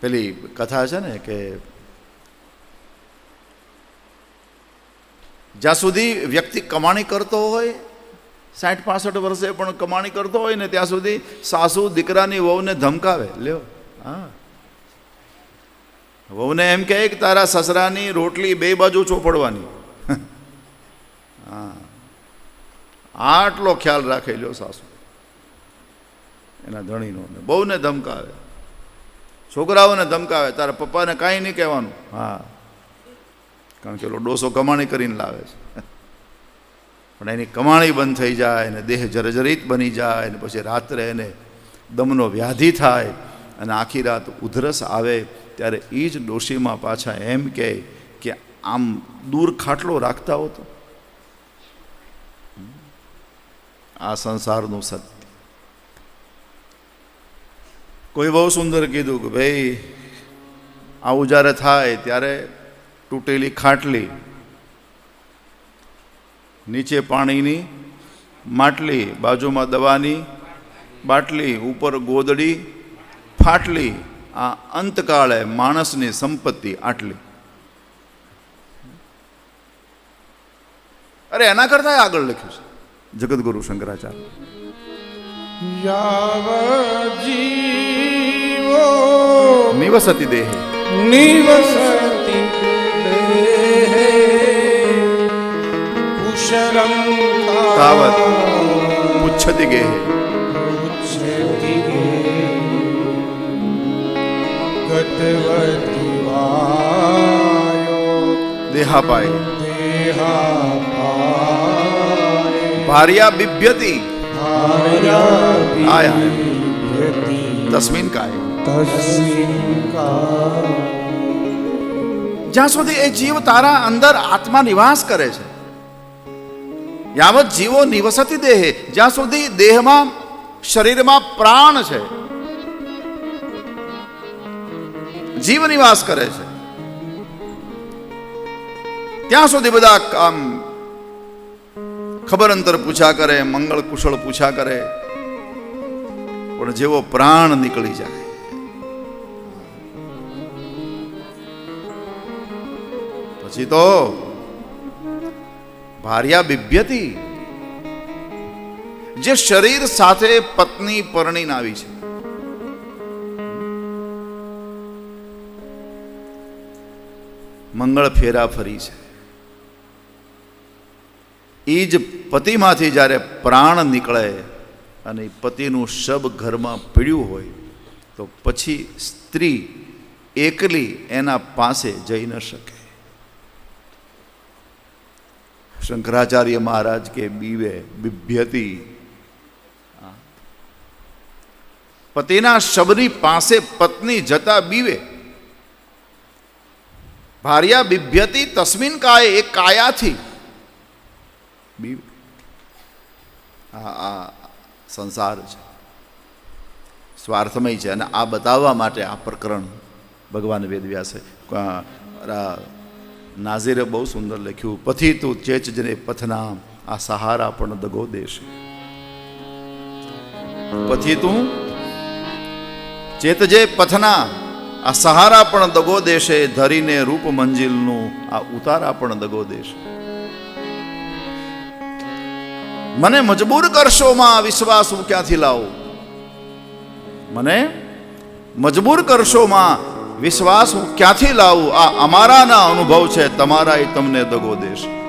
પેલી કથા છે ને કે જ્યાં સુધી વ્યક્તિ કમાણી કરતો હોય, સાઠ પાસઠ વર્ષે પણ કમાણી કરતો હોય ને ત્યાં સુધી સાસુ દીકરાની વહુને ધમકાવે. લ્યો, હા. વહુને એમ કહે કે તારા સસરાની રોટલી બે બાજુ ચોપડવાની. હા. આટલો ખ્યાલ રાખેલો સાસુ. એના ધણીનો બહુને ધમકાવે. છોકરાઓને ધમકાવે, તારા પપ્પાને કાંઈ નહીં કહેવાનું. હા. કારણ કે પેલો ડોસો કમાણી કરીને લાવે છે. પણ એની કમાણી બંધ થઈ જાય અને દેહ જર્જરિત બની જાય અને પછી રાત્રે એને દમનો વ્યાધિ થાય અને આખી રાત ઉધરસ આવે, ત્યારે એ જ ડોશીમાં પાછા એમ કહે કે આમ દૂર ખાટલો રાખતા હોતો આ સંસારનું સત્ય. કોઈ બહુ સુંદર કીધું કે ભાઈ આવું જ્યારે થાય ત્યારે તૂટેલી ખાટલી, નીચે પાણીની માટલી, બાજુમાં દવાની બાટલી, ઉપર ગોદડી ફાટલી, આ અંતકાળે માણસની સંપત્તિ આટલી. અરે એના કરતા આગળ લખ્યું છે જગતગુરુ શંકરાચાર્ય. યાવ निवसति देहे। निवसति देहे। कुशलं तावत् मुच्छति गेहे। मुच्छति गेहे। गतवति वायो। भार्या बिभ्यति। भार्या आया। तस्मिन् काये। જ્યાં સુધી એ જીવ તારા અંદર આત્મા નિવાસ કરે છે, યાવત જીવો નિવસતી દેહે, જ્યાં સુધી દેહમાં, શરીરમાં પ્રાણ છે, જીવ નિવાસ કરે છે, ત્યાં સુધી બધા કામ ખબર અંતર પૂછા કરે મંગળ કુશળ પૂછા કરે, પણ જેવો પ્રાણ નીકળી જાય. પછી તો ભાર્યા બિભ્યતી. જે શરીર સાથે પત્ની પરણીને આવી છે. મંગળ ફેરા ફરી છે. એ જ પતિમાંથી જ્યારે પ્રાણ નીકળે અને પતિનું શબ ઘરમાં પીડ્યું હોય, તો પછી સ્ત્રી એકલી એના પાસે જઈ ન શકે. શંકરાચાર્ય મહારાજ કે બીવે, બિભ્યતી. પતિના શબની પાસે પત્ની જતા બીવે. ભાર્યા બિભ્યતી તસ્મિન કાય એ કાયાથી. બીવે. આ આ સંસાર છે. સ્વાર્થમય છે. અને આ બતાવવા માટે આ પ્રકરણ ભગવાન વેદવ્યાસે નાઝીરે બહુ સુંદર લખ્યું પથી તું ચેચ જને પથના આ સહારા પણ દગો દેશે. પછી તું ચેતજે પથના આ સહારા પણ દગો દેશે, ધરીને રૂપ મંજિલનું આ ઉતારા પણ દગો દેશે. મને મજબૂર કરશો માં વિશ્વાસ હું ક્યાંથી લાવું? મને મજબૂર કરશો માં વિશ્વાસ હું ક્યાંથી લાવું? આ અમારાના અનુભવ છે તમારા તમને દગો દેશે.